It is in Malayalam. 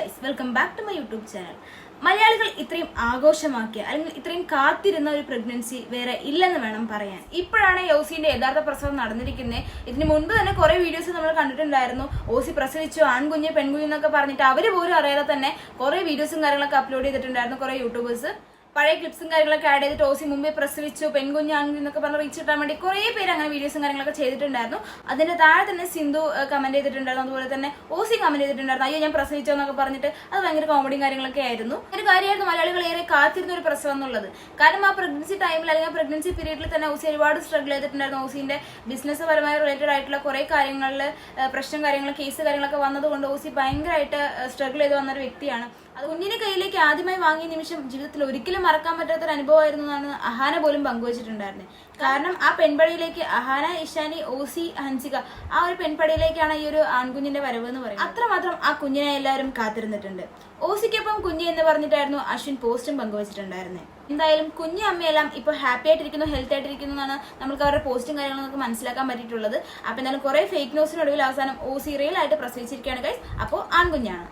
Guys welcome back to my YouTube channel മലയാളികൾ ഇത്രയും ആഘോഷമാക്കിയ അല്ലെങ്കിൽ ഇത്രയും കാത്തിരുന്ന ഒരു പ്രഗ്നൻസി വേറെ ഇല്ലെന്ന് വേണം പറയാൻ. ഇപ്പോഴാണ് യോസിന്റെ യഥാർത്ഥ പ്രസവം നടന്നിരിക്കുന്നത് ഇതിന് മുൻപ് തന്നെ കുറെ വീഡിയോസ് നമ്മൾ കണ്ടിട്ടുണ്ടായിരുന്നു. ഓസി പ്രസവിച്ചു ആൺകുഞ്ഞ് പെൺകുഞ്ഞ് എന്നൊക്കെ പറഞ്ഞിട്ട് അവർ പോലും അറിയാതെ തന്നെ കുറെ വീഡിയോസും കാര്യങ്ങളൊക്കെ അപ്ലോഡ് ചെയ്തിട്ടുണ്ടായിരുന്നു. കുറെ യൂട്യൂബേഴ്സ് പഴയ ക്ലിപ്സും കാര്യങ്ങളൊക്കെ ആഡ് ചെയ്തിട്ട് ഓസി മുമ്പേ പ്രസവിച്ചു പെൺകുഞ്ഞാണെന്ന് എന്നൊക്കെ പറഞ്ഞ് റീച്ച് കിട്ടാൻ വേണ്ടി കുറേ പേര് അങ്ങനെ വീഡിയോസും കാര്യങ്ങളൊക്കെ ചെയ്തിട്ടുണ്ടായിരുന്നു. അതിന്റെ താഴെ തന്നെ സിന്ധു കമന്റ് ചെയ്തിട്ടുണ്ടായിരുന്നു. അതുപോലെ തന്നെ ഓസി കമന്റ് ചെയ്തിട്ടുണ്ടായിരുന്നു. അയ്യോ ഞാൻ പ്രസവിച്ചോ എന്നൊക്കെ പറഞ്ഞിട്ട് അത് ഭയങ്കര കോമഡിയും കാര്യങ്ങളൊക്കെ ആയിരുന്നു. ഒരു കാര്യമായിരുന്നു മലയാളികൾ ഏറെ കാത്തിരുന്ന ഒരു പ്രസവം എന്നുള്ളത്. കാരണം ആ പ്രഗ്നൻസി ടൈമിൽ അല്ലെങ്കിൽ പ്രഗ്നൻസി പീരീഡിൽ തന്നെ ഓസി ഒരുപാട് സ്ട്രഗിൾ ചെയ്തിട്ടുണ്ടായിരുന്നു. ഓസിന്റെ ബിസിനസ് പരമായി റിലേറ്റഡ് ആയിട്ടുള്ള കുറെ കാര്യങ്ങളിൽ പ്രശ്നം കാര്യങ്ങൾ കേസ് കാര്യങ്ങളൊക്കെ വന്നതുകൊണ്ട് ഓസി ഭയങ്കരമായിട്ട് സ്ട്രഗിൾ ചെയ്ത് വന്ന ഒരു വ്യക്തിയാണ്. അത് കുഞ്ഞിനെ കയ്യിലേക്ക് ആദ്യമായി വാങ്ങിയ നിമിഷം ജീവിതത്തിൽ ഒരിക്കലും മറക്കാൻ പറ്റാത്ത ഒരു അനുഭവമായിരുന്നു എന്നാണ് അഹാന പോലും പങ്കുവച്ചിട്ടുണ്ടായിരുന്നത് കാരണം ആ പെൺപടിയിലേക്ക് അഹാന ഇഷാനി ഓസി ഹൻസിക ആ ഒരു പെൺപടിയിലേക്കാണ് ഈ ഒരു ആൺകുഞ്ഞിന്റെ വരവ് എന്ന് പറയുന്നത്. അത്രമാത്രം ആ കുഞ്ഞിനെ എല്ലാവരും കാത്തിരുന്നിട്ടുണ്ട്. ഓസിക്കൊപ്പം കുഞ്ഞ് എന്ന് പറഞ്ഞിട്ടായിരുന്നു അശ്വിൻ പോസ്റ്റും പങ്കുവച്ചിട്ടുണ്ടായിരുന്നത് എന്തായാലും കുഞ്ഞു അമ്മയെല്ലാം ഇപ്പോൾ ഹാപ്പി ആയിട്ടിരിക്കുന്നു ഹെൽത്തി ആയിട്ടിരിക്കുന്നു എന്നാണ് നമുക്ക് അവരുടെ പോസ്റ്റും കാര്യങ്ങളും നമുക്ക് മനസ്സിലാക്കാൻ പറ്റിയിട്ടുള്ളത്. അപ്പൊ എന്തായാലും കുറെ ഫേക്ക് ന്യൂസിനൊടുവിൽ അവസാനം ഓസി റിയൽ ആയിട്ട് പ്രസവിച്ചിരിക്കുകയാണ് ഗൈസ് അപ്പോൾ ആൺകുഞ്ഞാണ്.